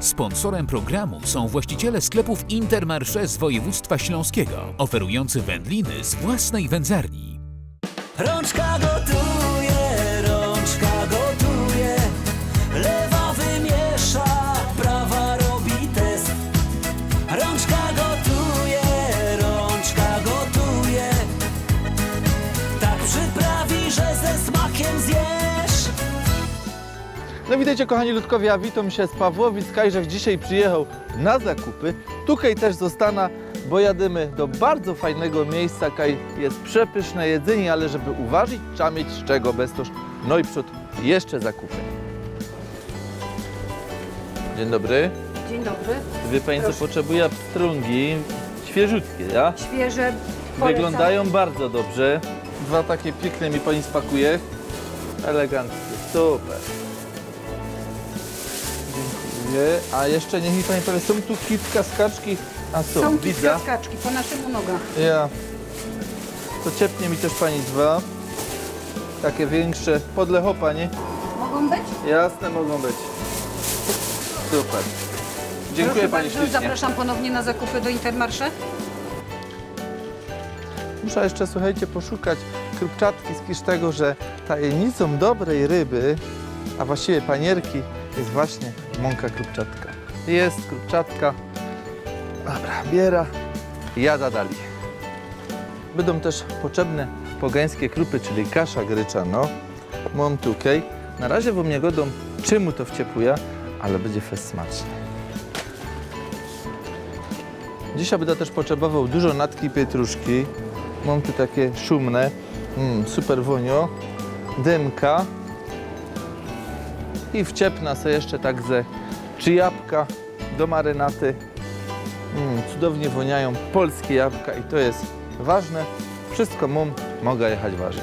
Sponsorem programu są właściciele sklepów Intermarché z województwa śląskiego, oferujący wędliny z własnej wędzarni. Rączka No witajcie kochani ludkowie, a witam się z Pawłowic. Kajżech dzisiaj przyjechał na zakupy. Tutaj też zostana, bo jadymy do bardzo fajnego miejsca. Kaj jest przepyszne jedzenie, ale żeby uważać, trzeba mieć z czego bez toż. No i przód jeszcze zakupy. Dzień dobry. Dzień dobry. Wie Pani co Proszę. potrzebuje pstrągi świeżutkie, ja? Świeże polecam. Wyglądają bardzo dobrze. Dwa takie piękne mi Pani spakuje. Eleganckie, super. Dziękuję. A jeszcze niech mi Pani powie, są tu kitka, skaczki? A są, Są widzę. kilka skaczki po naszemu nogach. Ja. To ciepnie mi też Pani dwa. Takie większe, podlechopa, nie? Mogą być? Jasne, mogą być. Super. Dziękuję Proszę Pani bardzo, ślicznie. Zapraszam ponownie na zakupy do Intermarché. Muszę jeszcze, słuchajcie, poszukać krupczatki z Kisztego, że tajemnicą dobrej ryby, a właściwie panierki, jest właśnie mąka krupczatka. Jest krupczatka. Dobra, biera jada dalej. Będą też potrzebne pogańskie krupy, czyli kasza gryczano. Mam tutaj. Na razie wam nie godą, czemu to wciepuje, ale będzie fest smaczny. Dzisiaj będę też potrzebował dużo natki pietruszki. Mam tu takie szumne, mm, super wonio, dymka i wciepna sobie jeszcze tak ze czy jabłka do marynaty. Mm, cudownie woniają polskie jabłka i to jest ważne. Wszystko mam, mogę jechać ważyć.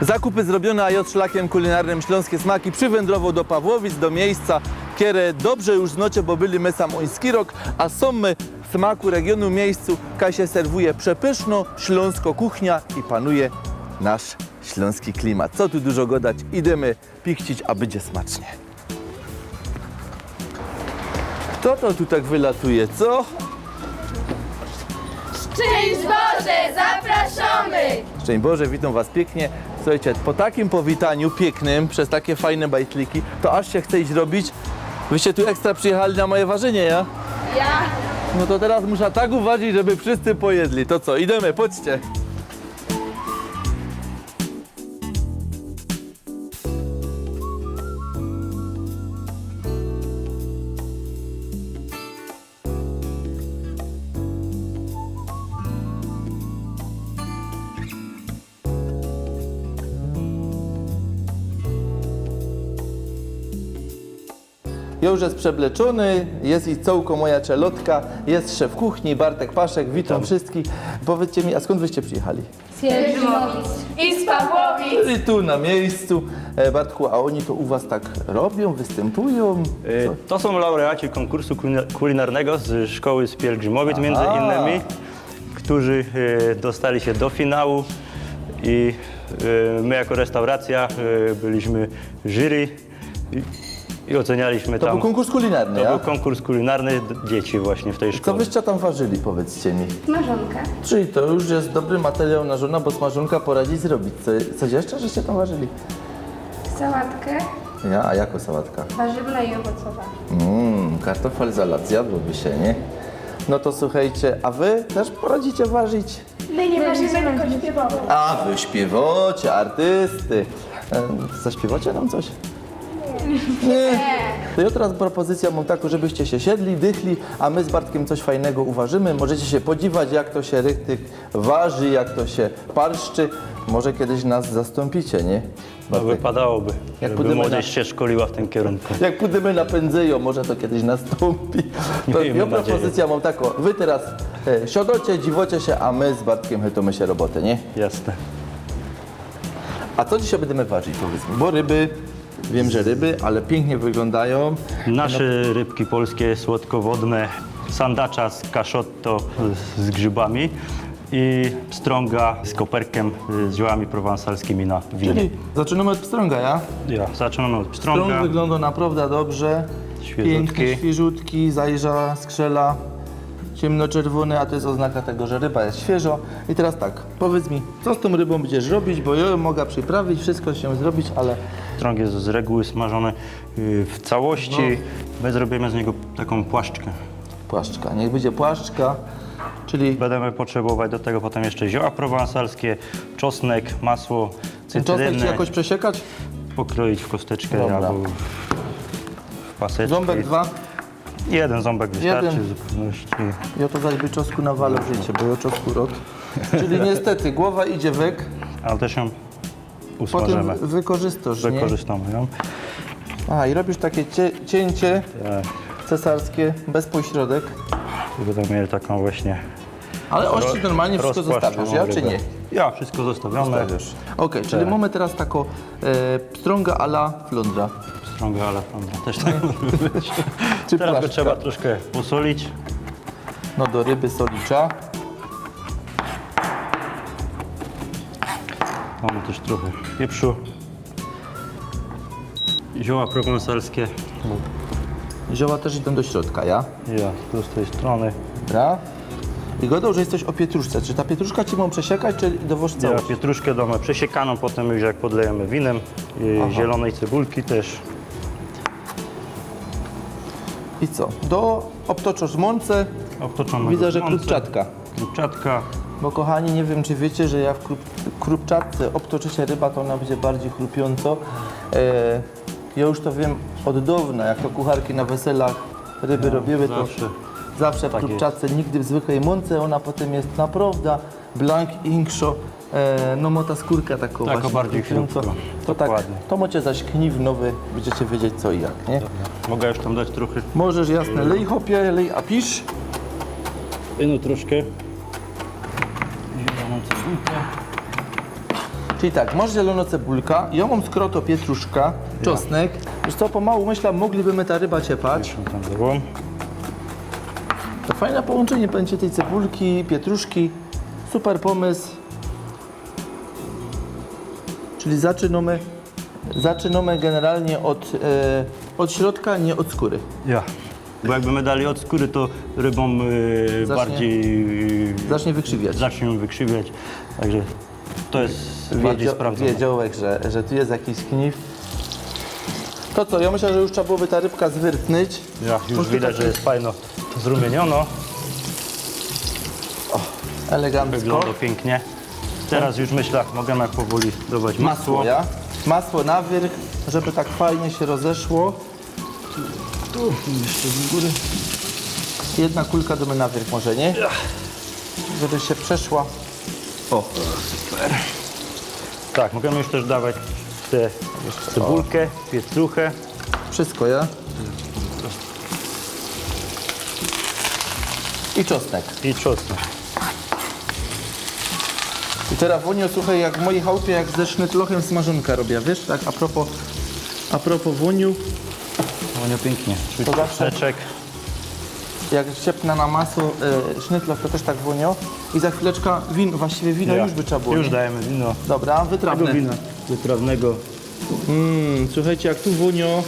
Zakupy zrobione, a jod szlakiem kulinarnym Śląskie Smaki przywędrował do Pawłowic, do miejsca, które dobrze już znacie, bo byli my samoński rok, a są my w smaku regionu miejscu, Kasie serwuje przepyszno śląsko kuchnia i panuje nasz śląski klimat. Co tu dużo gadać, idziemy pichcić, a będzie smacznie. Kto to tu tak wylatuje, co? Szczęść Boże, zapraszamy! Szczęść Boże, witam Was pięknie. Słuchajcie, po takim powitaniu pięknym, przez takie fajne bajtliki, to aż się chce iść robić. Wyście tu ekstra przyjechali na moje ważenie, ja? Ja. No to teraz muszę tak uważać, żeby wszyscy pojedli. To co, idziemy, chodźcie. Ja już jest przebleczony, jest i cołko moja czelotka, jest szef kuchni Bartek Paszek, witam wszystkich. Powiedzcie mi, a skąd wyście przyjechali? I z Pawłowic. I tu na miejscu. E, Bartku, a oni to u was tak robią, występują? Y, To są laureaci konkursu kulina- kulinarnego z szkoły z Pielgrzymowic między innymi, którzy y, dostali się do finału i my jako restauracja byliśmy jury i, ocenialiśmy To tam. był konkurs kulinarny, to ja? był konkurs kulinarny d- dzieci właśnie w tej Co szkole. wyście tam ważyli, powiedzcie mi? Smażonkę. Czyli to już jest dobry materiał na żona, bo smażonka poradzi zrobić. Co, coś jeszcze, żeście tam ważyli? Sałatkę Ja, a jako sałatka? warzywna i owocowa. Mmm, kartofel salat, zjadłoby się, nie? No to słuchajcie, a wy też poradzicie ważyć? My nie ważymy, tylko śpiewamy. A wy śpiewacie, artysty. E, Zaśpiewacie nam coś? Nie. To ja teraz propozycja mam taką, żebyście się siedli, dychli, a my z Bartkiem coś fajnego uważymy. Możecie się podziwać, jak to się rychtyk waży, jak to się parszczy. Może kiedyś nas zastąpicie, nie? No, Bartek? wypadałoby, Jak żeby młodzież na- się szkoliła w tym kierunku. Jak pójdziemy na pędzejo, może to kiedyś nastąpi. To Miejmy ja nadzieję. propozycja mam taką, wy teraz e, siadacie, dziwocie się, a my z Bartkiem chytamy się robotę, nie? Jasne. A co dzisiaj będziemy ważyć, powiedzmy? Bo ryby, wiem, że ryby, ale pięknie wyglądają. Nasze rybki polskie, słodkowodne, sandacza z kaszotto z grzybami. i pstrąga z koperkiem z ziołami prowansalskimi na winie. Czyli zaczynamy od pstrąga, ja? Ja, zaczynamy od pstrąga. Strąg wygląda naprawdę dobrze. Świeżutki. Piękny, świeżutki, zajrza, skrzela, ciemnoczerwony, a to jest oznaka tego, że ryba jest świeżo. I teraz tak, powiedz mi, co z tą rybą będziesz robić, bo ja ją mogę przyprawić, wszystko się zrobić, ale Pstrąg jest z reguły smażony y, w całości. No. My zrobimy z niego taką płaszczkę. płaszczka. Niech będzie płaszczka, czyli Będziemy potrzebować do tego potem jeszcze zioła prowansalskie, czosnek, masło, ten czosnek jakoś przesiekać? pokroić w kosteczkę Dobra. albo w paseczkę. Ząbek dwa. Jeden ząbek wystarczy Jeden. w zupełności. Ja to zaś by czosku nawalę w życie, bo ja czosku rok. Czyli niestety głowa idzie wyk, Ale też ją potem usmażymy. wykorzystasz, nie? Wykorzystamy ją. A i robisz takie cie, cięcie Tak. cesarskie, bez pośrodek. I będziemy mieli taką właśnie Ale ości normalnie wszystko zostawiasz, ja czy nie? Ja, wszystko zostawione. Zostawiasz. Okej, czyli Tak. mamy teraz taką e, pstrąga ala flundra. Strąga, ale prawda, też tak może być. Czy Teraz płaszczka. trzeba troszkę posolić. No do ryby solicza. Mamy też trochę pieprzu. Zioła prowansalskie. Zioła też idą do środka, ja? Ja, tu z tej strony. Dobra. I godą, że jest coś o pietruszce. Czy ta pietruszka ci mam przesiekać, czy dowoż Ja całość? pietruszkę damy przesiekaną, potem już jak podlejemy winem, i zielonej cebulki też. I co? Do obtoczasz mące. Widzę, że w mące. krupczatka. Krupczatka. Bo kochani, nie wiem czy wiecie, że ja w krup, krupczatce obtoczy się ryba, to ona będzie bardziej chrupiąco. E, ja już to wiem od dawna, jak to kucharki na weselach ryby robiły, to No, zawsze. zawsze w Tak krupczatce, nigdy w zwykłej mące, ona potem jest naprawdę blank inkszo, e, no ma ta skórka taką Taka właśnie bardziej chrupka. To tak, Dokładnie. to macie zaś kniw nowy, będziecie wiedzieć co i jak, nie? Mogę już tam dać trochę. Możesz jasne, lej hopie, lej a pisz. No troszkę. Zieloną cebulkę. Czyli tak, masz zieloną cebulka, ja mam skroto pietruszka, czosnek. Wiesz co, pomału myślę, mogliby ta ryba ciepać. Tam było. To fajne połączenie będzie tej cebulki, pietruszki. Super pomysł. Czyli zaczynamy, zaczynamy generalnie od, e, od środka, nie od skóry. Ja. Bo jakby dali od skóry, to rybą y, Zacznie- bardziej y, Zacznie wykrzywiać. zacznie ją wykrzywiać. Także to jest bardziej sprawdzone. wiedziałek, że, że tu jest jakiś kniw. To co, ja myślę, że już trzeba byłoby ta rybka zwyrtnąć. Ja, już widać, taki- że jest fajno zrumieniono. Elegancko. Wygląda pięknie. Teraz już myślę, możemy powoli dodać masło. Masło, ja? Masło na wyrk, żeby tak fajnie się rozeszło. Tu jeszcze z góry. Jedna kulka do na wyrk może, nie? Żeby się przeszła. O, Tak, możemy już też dawać tę cebulkę, pietruchę. wszystko, ja? I czosnek. i czosnek. I teraz Wonio, słuchaj, jak w mojej chałupie, jak ze sznytlochem smażonka robię, wiesz? Tak, a propos, a propos Woniu, nie pięknie. To zawsze- Czeczek. jak ciepna na masło e, sznytloch, to też tak Wonio. I za chwileczkę win, właściwie wino Ja. już by trzeba było. Już nie? dajemy wino. Dobra, Tego wytrawne. wina wytrawnego. Mm, słuchajcie, jak tu Wonio,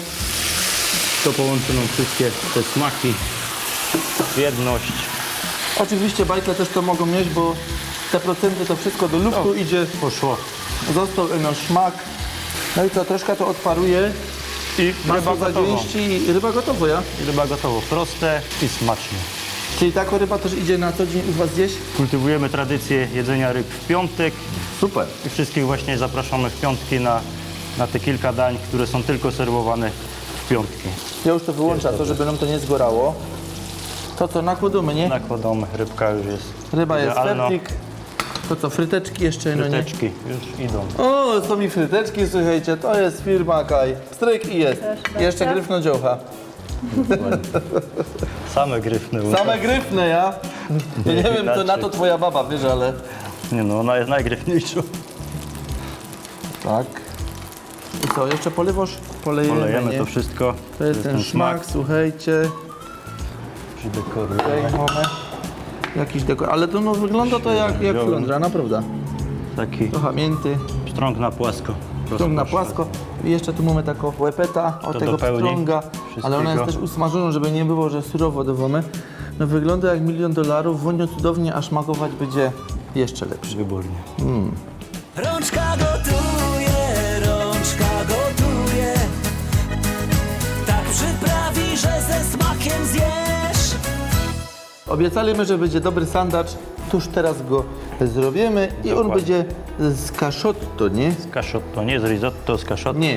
To połączy nam wszystkie te smaki w jedność. Oczywiście bajtle też to mogą mieć, bo te procenty to wszystko do luftu idzie. Poszło. Został no szmak. No i co, troszkę to odparuje. I ryba Masło gotowa. i ryba gotowa, ja? Ryba gotowa. Proste i smacznie. Czyli taka ryba też idzie na co dzień u Was gdzieś? Kultywujemy tradycję jedzenia ryb w piątek Super. i wszystkich właśnie zapraszamy w piątki na, na te kilka dań, które są tylko serwowane w piątki. Ja już to wyłączam, to żeby nam to nie zgorało. To co, nakładamy, nie? Nakładamy, rybka już jest Ryba jest idealna. To co, fryteczki jeszcze, no nie? Fryteczki już idą. O, są mi fryteczki, słuchajcie, to jest firma Kaj. Stryk i jest. I jeszcze gryfno dziołcha. Same gryfne. Same gryfne, ja? ja nie wiem, co na to twoja baba, wiesz, ale... Nie no, ona jest najgryfniejsza. Tak. I co, jeszcze polewasz? Polejemy, Polejemy nie? to wszystko. To jest ten szmak, słuchajcie. Przydekorujemy. Mamy. Jakiś dekor. Ale to no, wygląda to jak, jak Wziąłem. flądra, naprawdę. Taki Trochę mięty, strąg na płasko. strąg na płasko. I jeszcze tu mamy taką łepeta od To tego dopełni strąga, ale ona jest też usmażona, żeby nie było, że surowo dowony. No wygląda jak milion dolarów, wonia cudownie, a smakować będzie jeszcze lepszy. Wybornie. Rączka gotuje, Obiecaliśmy, że będzie dobry sandacz, tuż teraz go zrobimy i on Dokładnie. będzie z kaszotto, nie? Z kaszotto, nie z risotto, z kaszotto. Nie,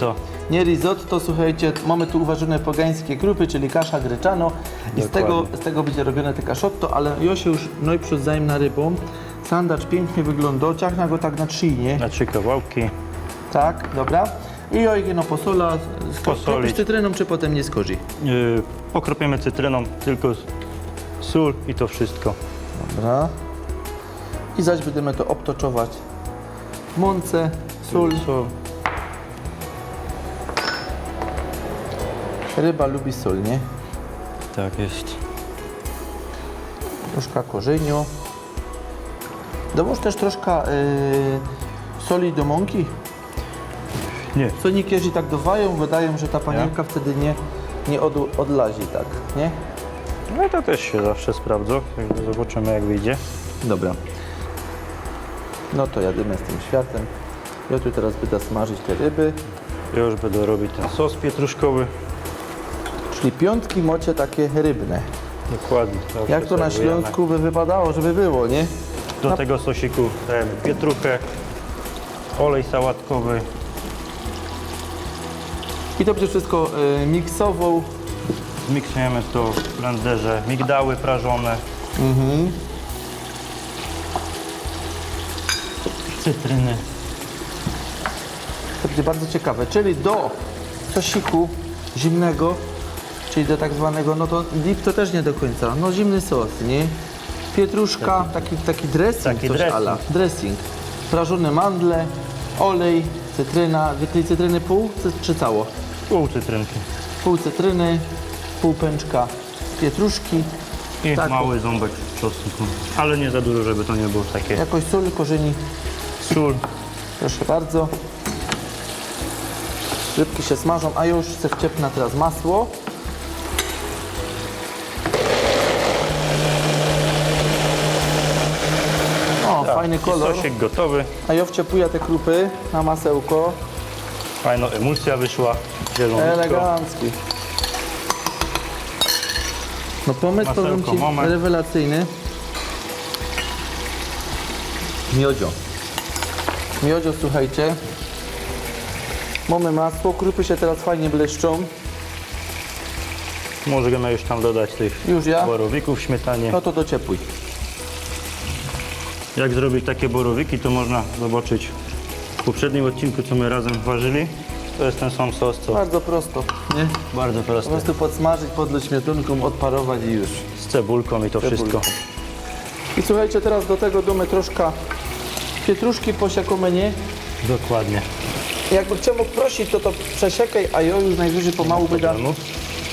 nie risotto, słuchajcie, mamy tu uważane pogańskie krupy, czyli kasza gryczano i z tego, z tego będzie robione te kaszotto, ale ja się już no i zajmę rybą. Sandacz pięknie wygląda, ciachna go tak na trzy, nie? Na trzy kawałki. Tak, dobra. I ojkie no posola, z cytryną, czy potem nie skorzy. Yy, pokropiemy cytryną, tylko sól i to wszystko. Dobra. I zaś będziemy to obtoczować w mące, sól. Sól. Ryba lubi sól, nie? Tak jest. Troszkę korzeniu. Dołóż też troszkę yy, soli do mąki. Nie. Co niektórzy tak dowają, wydają, że ta panienka wtedy nie, nie od, odlazi tak, nie? No to też się zawsze sprawdza. Także zobaczymy jak wyjdzie. Dobra. No to jadymy z tym światem. Ja tu teraz będę smażyć te ryby. Ja już będę robić ten sos pietruszkowy. Czyli piątki mocie takie rybne. Dokładnie. Jak to na serwujemy. Śląsku by wypadało, żeby było, nie? Do tego sosiku dajemy pietruchę, olej sałatkowy, I to będzie wszystko y, miksował. Zmiksujemy to w blenderze. Migdały prażone. Cytryny. To będzie bardzo ciekawe. Czyli do sosiku zimnego, czyli do tak zwanego, no to dip to też nie do końca, no zimny sos, nie? Pietruszka, taki, taki dressing, Taki coś dressing. ala. Dressing. Prażone mandle, olej, cytryna, zwykłej cytryny pół czy cało? Pół cytrynki. Pół cytryny, pół pęczka pietruszki, I Tak. mały ząbek czosnku. Ale nie za dużo, żeby to nie było takie. jakoś sól, korzeni, Sól. proszę bardzo. Rybki się smażą, a już se wciepnę teraz masło. O, fajny kolor. Sosik gotowy. A ja wciepuję te krupy na masełko. Fajna emulsja wyszła. Zielonko. Elegancki. No pomysł Masełko powiem Ci mamy. rewelacyjny. Miodzio. Miodzio, słuchajcie. Mamy masło, krupy się teraz fajnie błyszczą. Możemy już tam dodać tych Już ja? borowików w śmietanie. No to dociepłuj. Jak zrobić takie borowiki, to można zobaczyć w poprzednim odcinku, co my razem ważyli. To jest ten sam sos, co Bardzo prosto, nie? bardzo Po prostu podsmażyć, podleć śmietanką, odparować i już. Z cebulką i to wszystko. I słuchajcie, teraz do tego damy troszkę pietruszki posiakome, nie? Dokładnie. Jakby chciał prosić, to to przesiekaj, a ja już najwyżej pomału będę Problemu.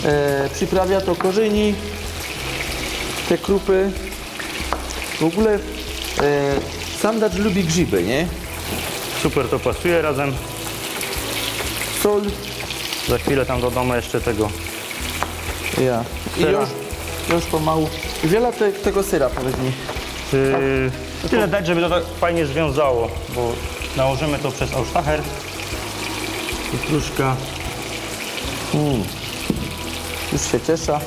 e, przyprawia to korzeni, te krupy. W ogóle e, sandacz lubi grzyby, nie? Super to pasuje razem. Sol, Za chwilę tam dodamy jeszcze tego. ja. I już, już pomału. Wiele te, tego syra, mi. Yy, tyle dać, żeby to tak fajnie związało, bo nałożymy to przez Austacher. Pietruszka, Już się cieszę.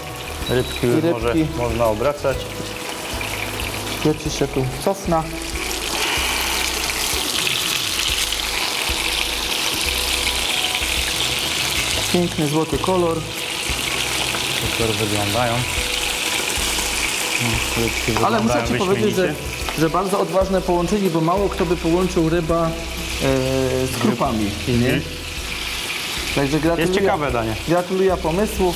rybki rybki. może można obracać. Ja ci się tu cofna. Piękny złoty kolor. Super wyglądają. Rybki Ale muszę Ci powiedzieć, że, że bardzo odważne połączenie, bo mało kto by połączył ryba e, z krupami. Nie? Także gratuluję, Jest ciekawe danie. gratuluję pomysłu.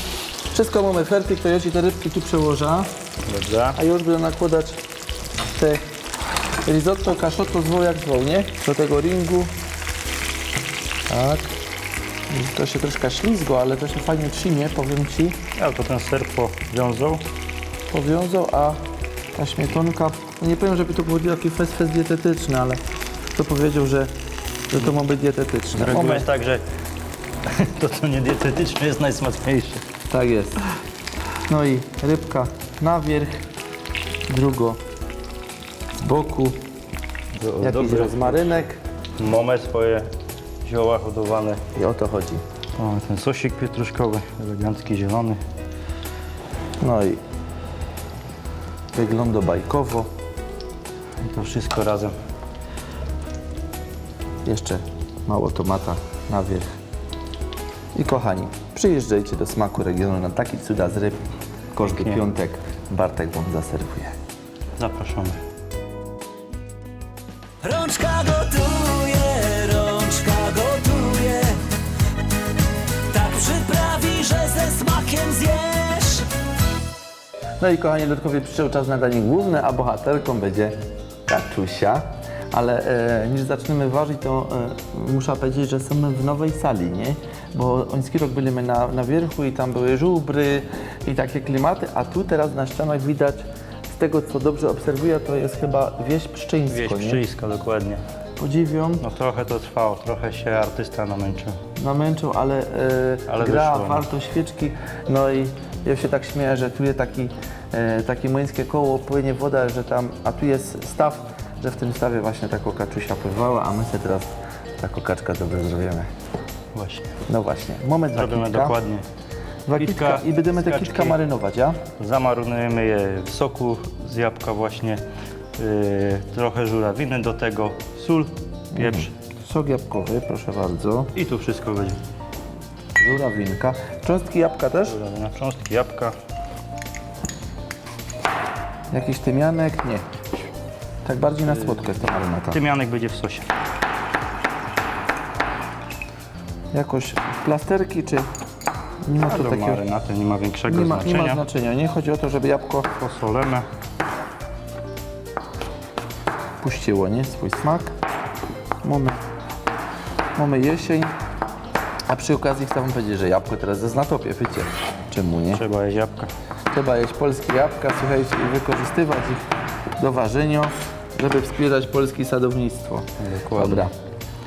Wszystko mamy fertik, to ja Ci te rybki tu przełożę, Dobrze. a już będę nakładać te risotto, kaszotto zwoł jak zwoł, nie? Do tego ringu. Tak. To się troszkę ślizgo, ale to się fajnie trzymie, powiem Ci. Ja to ten ser powiązał. Powiązał, a ta śmietonka. No nie powiem, żeby to był taki fest, fest dietetyczny, ale kto powiedział, że, że to ma być dietetyczne. Z reguły jest tak, że to, co nie dietetyczne, jest najsmaczniejsze. Tak jest. No i rybka na wierzch, drugo z boku, Do, jakiś dobry rozmarynek Mamy swoje zioła hodowane. i o to chodzi. Mamy ten sosik pietruszkowy, elegancki, zielony. No i wygląda bajkowo. I to wszystko razem. Jeszcze mało tomata na wierzch. I kochani, przyjeżdżajcie do smaku regionu na taki cuda z ryb. Każdy Pięknie. piątek Bartek Wam zaserwuje. Zapraszamy. Rączka gotuje, No i kochani, dodatkowo przyszedł czas na danie główne, a bohaterką będzie kaczusia. Ale e, niż zaczniemy ważyć, to e, muszę powiedzieć, że jesteśmy w nowej sali, nie? Bo oński rok byliśmy na, na wierchu i tam były żubry i takie klimaty, a tu teraz na ścianach widać, z tego co dobrze obserwuję, to jest chyba wieś pszczyńsko, Wieś nie? pszczyńska, dokładnie. Podziwiam, No trochę to trwało, trochę się artysta namęczył. namęczył, ale, e, Ale gra, wyszło, no. warto świeczki. No i ja się tak śmieję, że tu jest taki, e, takie młyńskie koło, płynie woda, że tam, a tu jest staw, że w tym stawie właśnie taką kaczusia pływała, a my sobie teraz taką kaczkę dobrze zrobimy. Właśnie. No właśnie, moment dla Robimy kitka. dokładnie. Dwa Kitka, kitka i będziemy te kitka marynować, ja? Zamarynujemy je w soku z jabłka właśnie. Yy, trochę żurawiny do tego, sól, pieprz. Sok jabłkowy, proszę bardzo. I tu wszystko będzie. Żurawinka. Cząstki jabłka też? Żurawina, cząstki jabłka. Jakiś tymianek? Nie. Tak bardziej na słodko jest ta marynata. Tymianek będzie w sosie. Jakoś plasterki czy... Nie ma tu do takiego... marynaty nie ma większego Nie ma, nie znaczenia. ma znaczenia, nie? Chodzi o to, żeby jabłko Posolemy. puściło, nie? Swój smak. Mamy, mamy jesień. A przy okazji chcę wam powiedzieć, że jabłko teraz jest na topie, wiecie? Czemu nie? Trzeba jeść jabłka. Trzeba jeść polskie jabłka, słuchajcie, i wykorzystywać ich do ważenia, żeby wspierać polskie sadownictwo. Dokładnie. Dobra.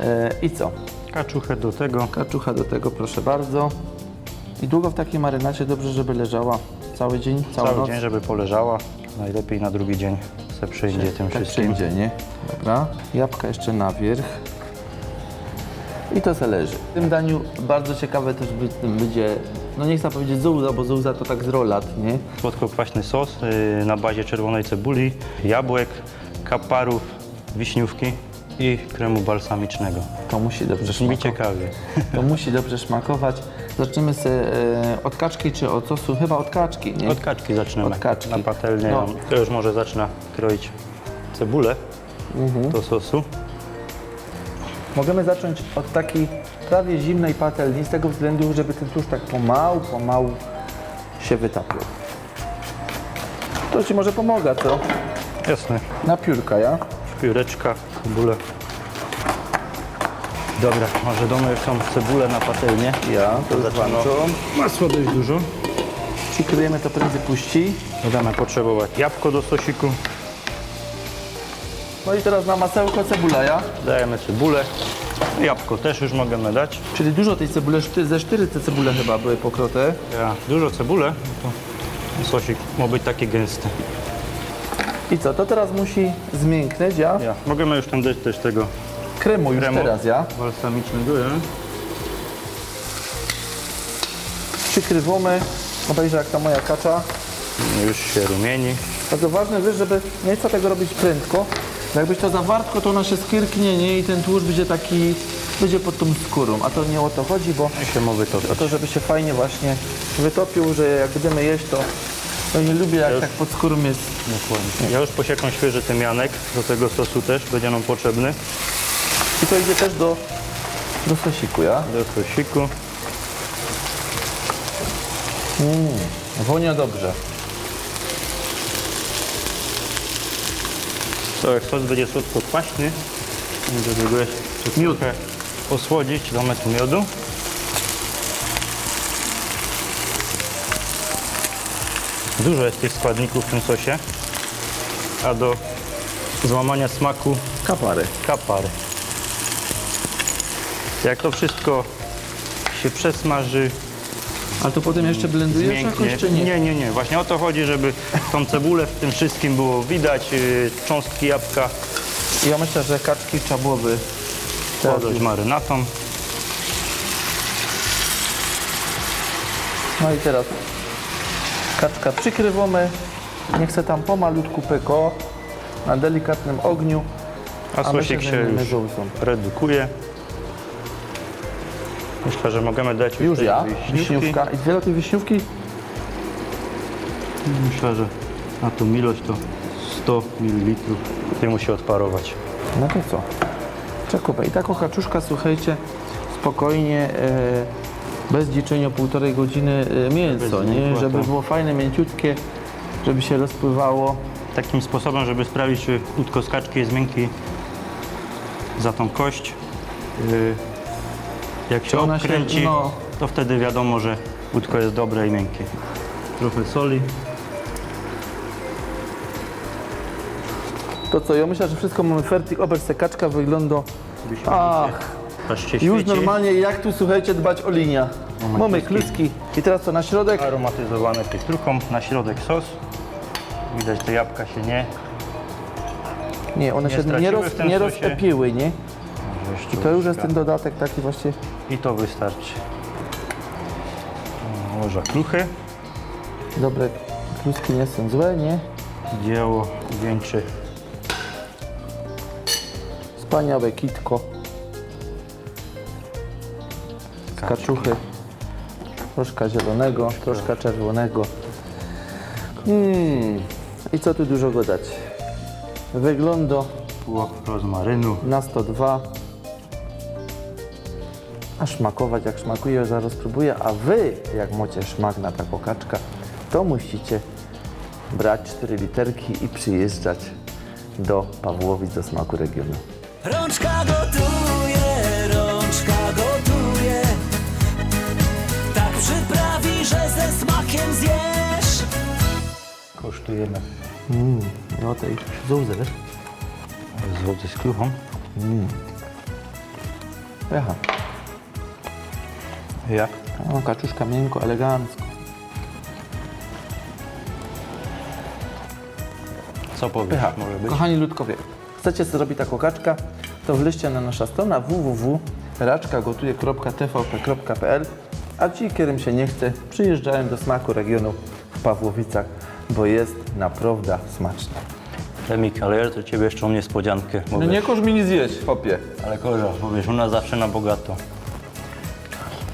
E, I co? Kaczuchę do tego. Kaczucha do tego, proszę bardzo. I długo w takiej marynacie dobrze, żeby leżała cały dzień, całą Cały noc? dzień, żeby poleżała. Najlepiej na drugi dzień se przyjdzie tym Tak wszystkim. przyjdzie, nie? Dobra. Jabłka jeszcze na wierzch. I to se leży. W tym daniu bardzo ciekawe też będzie, no nie chcę powiedzieć zouza, bo zouza to tak z rolat, nie? Słodko-kwaśny sos yy, na bazie czerwonej cebuli, jabłek, kaparów, wiśniówki i kremu balsamicznego. To musi dobrze Brzmi smakować. ciekawie. To musi dobrze smakować. Zaczniemy sobie e, od kaczki czy od sosu? Chyba od kaczki, nie? Od kaczki zaczniemy. Od kaczki. Na patelnię. No. To już może zaczyna kroić cebulę Mhm. do sosu. Możemy zacząć od takiej prawie zimnej patelni z tego względu, żeby ten tłuszcz tak pomału, pomału się wytapił. To Ci może pomaga, co? Jasne. Na piórka, ja? Pióreczka, cebulę. Dobra, może domy są cebulę na patelnię. Ja, to Zaczynam. włączą. Masła dość dużo. Przykryjemy to prędzej puści. Będziemy potrzebować jabłko do sosiku. No i teraz na masełko cebula, ja? Dajemy cebulę. Jabłko też już możemy dać. Czyli dużo tej cebuli, szty- ze cztery te cebule chyba były pokrote. Ja dużo cebulę, to sosik ma być taki gęsty. I co, to teraz musi zmięknąć, ja? Ja. Możemy już tam dać też tego Kremu już kremu teraz, ja? balsamicznego. Ja? Przykrywamy. Obejrzę jak ta moja kacza. Już się rumieni. Bardzo ważne jest, żeby nie chcę tego robić prędko. Bo Jakbyś to zawartko, to ona się nie? I ten tłuszcz będzie taki, będzie pod tą skórą. A to nie o to chodzi, bo I się wytopić. to, żeby się fajnie właśnie wytopił, że jak będziemy jeść, to, to nie lubię, jak Już. tak pod skórą jest. Dokładnie. Ja już posiekam świeży tymianek, do tego sosu też będzie nam potrzebny. I to idzie też do, do sosiku, ja? Do sosiku. Wonia dobrze. To jak sos będzie słodko kwaśny, do tego jeszcze trochę osłodzić, damy tu miodu. Dużo jest tych składników w tym sosie. a do złamania smaku Kapary. kapary. Jak to wszystko się przesmaży, A to potem jeszcze blendujesz zmięknie. jakoś, czy nie? nie, nie, nie. Właśnie o to chodzi, żeby tą cebulę w tym wszystkim było widać, yy, cząstki jabłka Ja myślę, że kaczki trzeba byłoby teraz podać już- marynatą. No i teraz kaczka przykrywamy. Niech se tam pomalutku peko na delikatnym ogniu. A sosik się już redukuje. Myślę, że możemy dać Już tej ja, wiśniówki. wiśniówka. I wiele tej wiśniówki? Myślę, że na tą ilość to 100 ml. Tutaj musi odparować. No to co? Czekaj, i taką kaczuszka, słuchajcie, spokojnie, e, bez dziczenia półtorej godziny e, mięso, Bez nie? miękła, Żeby tak. było fajne, mięciutkie, żeby się rozpływało. Takim sposobem, żeby sprawdzić, czy łódko z kaczki jest miękki za tą kość. Yy, Jak się ona się- obkręci, no. to wtedy wiadomo, że łódko jest dobre i miękkie. Trochę soli. To co, ja myślę, że wszystko mamy fertig, obecnie se kaczka wygląda... Ach, już świeci. normalnie jak tu, słuchajcie, dbać o linia. Mamy kluski. I teraz co, na środek? Aromatyzowane pietruchą, na środek sos. Widać, te jabłka się nie... Nie, one Nie się nie, straciły roz, w tym nie sosie. roztopiły, nie? I to już jest ten dodatek taki właśnie... I to wystarczy. Łoża kruchy. Dobre kluski nie są złe, nie? Dzieło wieńczy Wspaniałe kitko. Kaczuchy. Troszkę zielonego, troszkę czerwonego. Mm. I co tu dużo go dać? Wygląda płok rozmarynu. na 102. A szmakować jak smakuje, zaraz spróbuję. A wy, jak macie szmak na taką kaczkę, to musicie brać 4 literki i przyjeżdżać do Pawłowic do smaku regionu. Rączka gotuje, rączka gotuje Tak przyprawi, że ze smakiem zjesz Kosztujemy No tej zułzy, wiesz? złoty z kruchą. Aha, Jak? no, kaczuszka miękko, elegancko. Co powiesz? Pycha. Może być? Kochani ludkowie, chcecie zrobić taką kaczkę, to wleźcie na nasza strona www.raczkagotuje.tvp.pl A ci, którym się nie chce, przyjeżdżają do smaku regionu w Pawłowicach, bo jest naprawdę smacznie. Remik, ale ja do ciebie jeszcze mam niespodziankę. Bo No wiesz, nie kosz mi nie zjeść, popie. Ale korza, bo wiesz, u nas zawsze na bogato.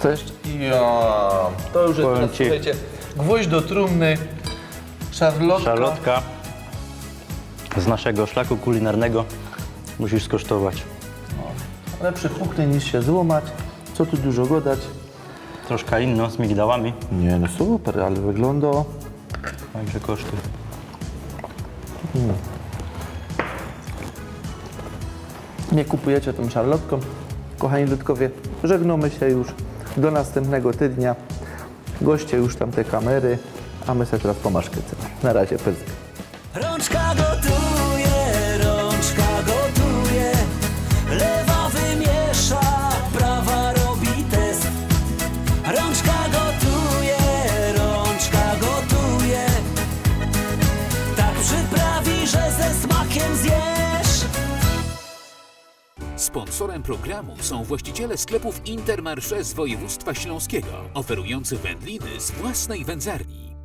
Co jeszcze? Ja, to już jest, Powiem teraz, ci. słuchajcie, gwóźdź do trumny, szarlotka. Szarlotka z naszego szlaku kulinarnego musisz skosztować. Lepszy puchny niż się złamać. Co tu dużo gadać? Troszkę inno, z migdałami. Nie, no super, ale wygląda... Także kosztuj. Nie kupujecie tą szarlotką. Kochani ludkowie, żegnamy się już do następnego tygodnia. Goście już tam te kamery, a my sobie teraz pomaszkę. Na razie, pysk. Rączka gotuje, Sponsorem programu są właściciele sklepów Intermarché z województwa śląskiego, oferujący wędliny z własnej wędzarni.